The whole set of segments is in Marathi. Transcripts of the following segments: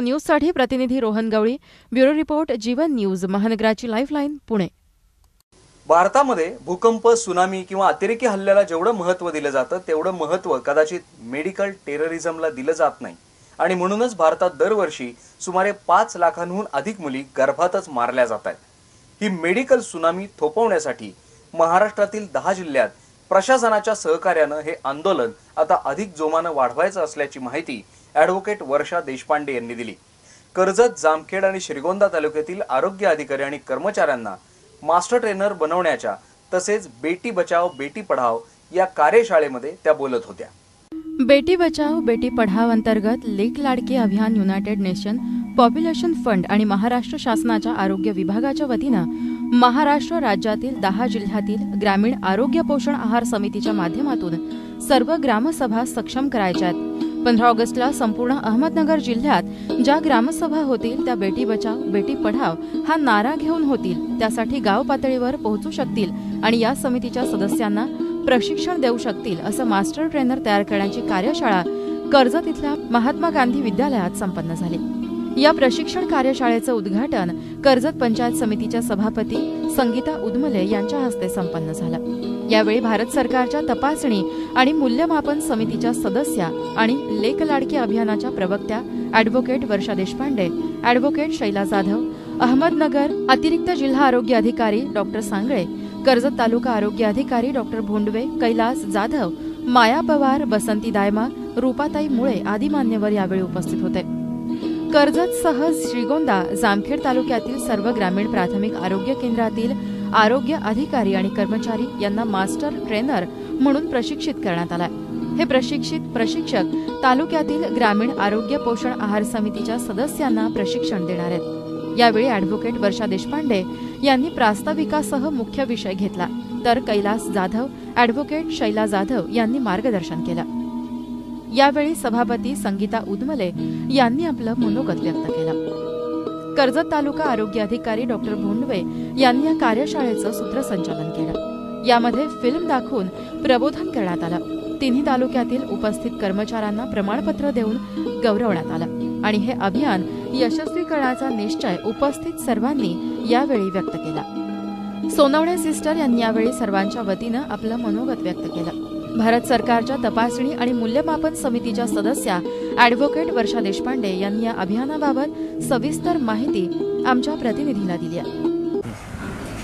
न्यूजसाठी प्रतिनिधी Rohan Gawali bureau report Jeevan news महानगराची lifeline Pune. भारतामध्ये भूकंप सुनामी किंवा अतिरेकी हल्ल्याला जेवढं महत्त्व दिलं जातं तेवढं महत्त्व कदाचित मेडिकल टेररिझमला दिलं जात नाही. आणि म्हणूनच भारतात दरवर्षी सुमारे पाच लाखांहून अधिक मुली गर्भातच मारल्या जात आहेत. ही मेडिकल सुनामी थोपवण्यासाठी महाराष्ट्रातील दहा जिल्ह्यात प्रशासनाच्या सहकार्यानं हे आंदोलन आता अधिक जोमानं वाढवायचं असल्याची माहिती ॲडव्होकेट वर्षा देशपांडे यांनी दिली. कर्जत जामखेड आणि श्रीगोंदा तालुक्यातील आरोग्य अधिकारी आणि कर्मचाऱ्यांना मास्टर ट्रेनर बनवण्याच्या तसेच बेटी बचाव बेटी पढाव या कार्यशाळेमध्ये त्या बोलत होत्या. बेटी बचाव बेटी पढाव अंतर्गत लेक लाडकी अभियान युनायटेड नेशन पॉप्युलेशन फंड आणि महाराष्ट्र शासनाच्या आरोग्य विभागाच्या वतीनं महाराष्ट्र राज्यातील दहा जिल्ह्यातील ग्रामीण आरोग्य पोषण आहार समितीच्या माध्यमातून सर्व ग्रामसभा सक्षम करायच्या आहेत. पंधरा ऑगस्टला संपूर्ण अहमदनगर जिल्ह्यात ज्या ग्रामसभा होतील त्या बेटी बचाव बेटी पढाव हा नारा घेऊन होतील त्यासाठी गाव पातळीवर पोहोचू शकतील आणि या समितीच्या सदस्यांना प्रशिक्षण देऊ शकतील असं मास्टर ट्रेनर तयार करण्याची कार्यशाळा कर्जत इथल्या महात्मा गांधी विद्यालयात संपन्न झाली. या प्रशिक्षण कार्यशाळेचं उद्घाटन कर्जत पंचायत समितीच्या सभापती संगीता उदमले यांच्या हस्ते संपन्न झालं. यावेळी भारत सरकारच्या तपासणी आणि मूल्यमापन समितीच्या सदस्या आणि लेक लाडकी अभियानाच्या प्रवक्त्या अॅडव्होकेट वर्षा देशपांडे अॅडव्होकेट शैला जाधव अहमदनगर अतिरिक्त जिल्हा आरोग्य अधिकारी डॉक्टर सांगळे कर्जत तालुका आरोग्य अधिकारी डॉक्टर भोंडवे कैलास जाधव माया पवार बसंती दायमा रूपाताई मुळे आदी मान्यवर यावेळी उपस्थित होते. कर्जतसह श्रीगोंदा जामखेड तालुक्यातील सर्व ग्रामीण प्राथमिक आरोग्य केंद्रातील आरोग्य अधिकारी आणि कर्मचारी यांना मास्टर ट्रेनर म्हणून प्रशिक्षित करण्यात आलाय. हे प्रशिक्षित प्रशिक्षक तालुक्यातील ग्रामीण आरोग्य पोषण आहार समितीच्या सदस्यांना प्रशिक्षण देणार आहेत. यावेळी अॅडव्होकेट वर्षा देशपांडे यांनी प्रास्ताविकासह मुख्य विषय घेतला. तर कैलास जाधव अॅडव्होकेट शैला जाधव यांनी मार्गदर्शन केलं. यावेळी सभापती संगीता उदमले यांनी आपलं मनोगत व्यक्त केलं. कर्जत तालुका आरोग्य अधिकारी डॉक्टर भोंडवे यांनी या कार्यशाळेचं सूत्रसंचालन केलं. यामध्ये फिल्म दाखवून प्रबोधन करण्यात आलं. तिन्ही तालुक्यातील उपस्थित कर्मचाऱ्यांना प्रमाणपत्र देऊन गौरवण्यात आलं आणि हे अभियान यशस्वी करण्याचा निश्चय उपस्थित सर्वांनी यावेळी व्यक्त केला. सोनवणे सिस्टर यांनी यावेळी सर्वांच्या वतीनं आपलं मनोगत व्यक्त केलं. भारत सरकारच्या तपासणी आणि मूल्यमापन समितीच्या सदस्या अॅडव्होकेट वर्षा देशपांडे यांनी या अभियानाबाबत सविस्तर माहिती आमच्या प्रतिनिधीला दिली आहे.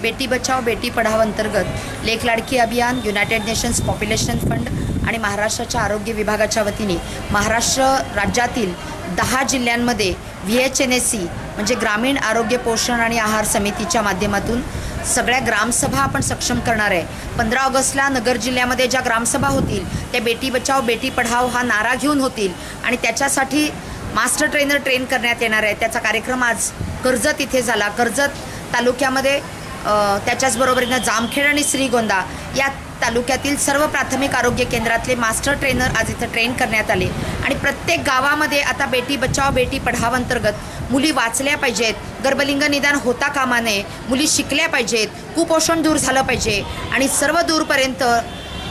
बेटी बचाव बेटी पढाव अंतर्गत लेख लाडकी अभियान युनायटेड नेशन्स पॉप्युलेशन फंड आणि महाराष्ट्राच्या आरोग्य विभागाच्या वतीने महाराष्ट्र राज्यातील दहा जिल्ह्यांमध्ये V H N S C म्हणजे ग्रामीण आरोग्य पोषण आणि आहार समितीच्या माध्यमातून सगळ्या ग्रामसभा आपण सक्षम करणार आहे. पंधरा ऑगस्टला नगर जिल्ह्यामध्ये ज्या ग्रामसभा होतील त्या बेटी बचाव बेटी पढाव हा नारा घेऊन होतील आणि त्याच्यासाठी मास्टर ट्रेनर ट्रेन करण्यात येणार आहे. त्याचा कार्यक्रम आज कर्जत इथे झाला. कर्जत तालुक्यामध्ये त्याच्याचबरोबरीनं जामखेड आणि श्रीगोंदा या तालुक्यातील सर्व प्राथमिक आरोग्य केंद्रातले मास्टर ट्रेनर आज इथं ट्रेन करण्यात आले. आणि प्रत्येक गावामध्ये आता बेटी बचाव बेटी पढाव अंतर्गत मुली वाचल्या पाहिजेत. गर्भलिंग निदान होता कामा नये. मुली शिकल्या पाहिजेत. कुपोषण दूर झालं पाहिजे. आणि सर्व दूरपर्यंत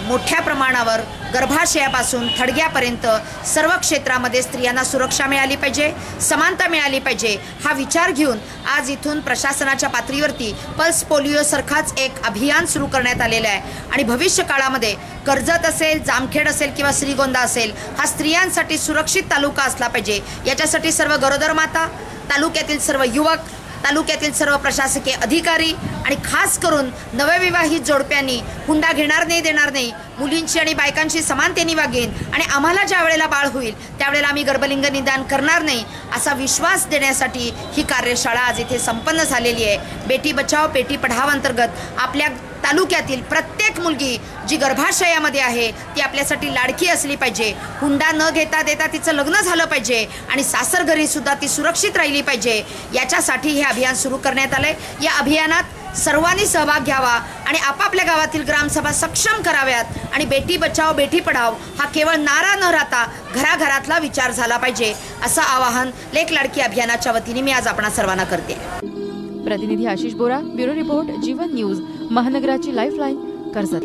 मोठ्या प्रमाणावर गर्भाशयापासून थडग्यापर्यंत सर्व क्षेत्रामध्ये स्त्रियांना सुरक्षा मिळाली पाहिजे समानता मिळाली पाहिजे हा विचार घेऊन आज इथून प्रशासनाच्या पातळीवरती पल्स पोलिओसारखाच एक अभियान सुरू करण्यात आलेलं आहे. आणि भविष्य काळामध्ये कर्जत असेल जामखेड असेल किंवा श्रीगोंदा असेल हा स्त्रियांसाठी सुरक्षित तालुका असला पाहिजे. याच्यासाठी सर्व गरोदर माता तालुक्यातील सर्व युवक तालुक्यातील सर्व प्रशासकीय अधिकारी आणि खास करून नवविवाहित जोडप्यांनी हुंडा घेणार नाही देणार नाही मुलींची आणि बायकांची समानतेने वागेन आणि आम्हाला ज्या वेळेला बाळ होईल त्यावेळेला आम्ही गर्भलिंग निदान करणार नाही असा विश्वास देण्यासाठी ही कार्यशाळा आज इथे संपन्न झालेली आहे. बेटी बचाव बेटी पढाव अंतर्गत आपल्या तालुक्यातील प्रत्येक मुलगी जी गर्भाशयामध्ये आहे ती आपल्यासाठी लाडकी असली पाहिजे. हुंडा न घेता देता तिचं लग्न झालं पाहिजे आणि सासर घरीसुद्धा ती सुरक्षित राहिली पाहिजे. याच्यासाठी हे अभियान सुरू करण्यात आलंय. या अभियानात सर्वांनी सहभाग घ्यावा आणि आपापल्या गावातील ग्रामसभा सक्षम कराव्यात आणि बेटी बचाव बेटी पढाव हा केवळ नारा न राहता घराघरातला विचार झाला पाहिजे असं आवाहन लेख लाडकी अभियानाच्या वतीने मी आज आपणा सर्वांना करते. प्रतिनिधी Ashish Bora bureau report Jeevan news महानगराची lifeline Karjat.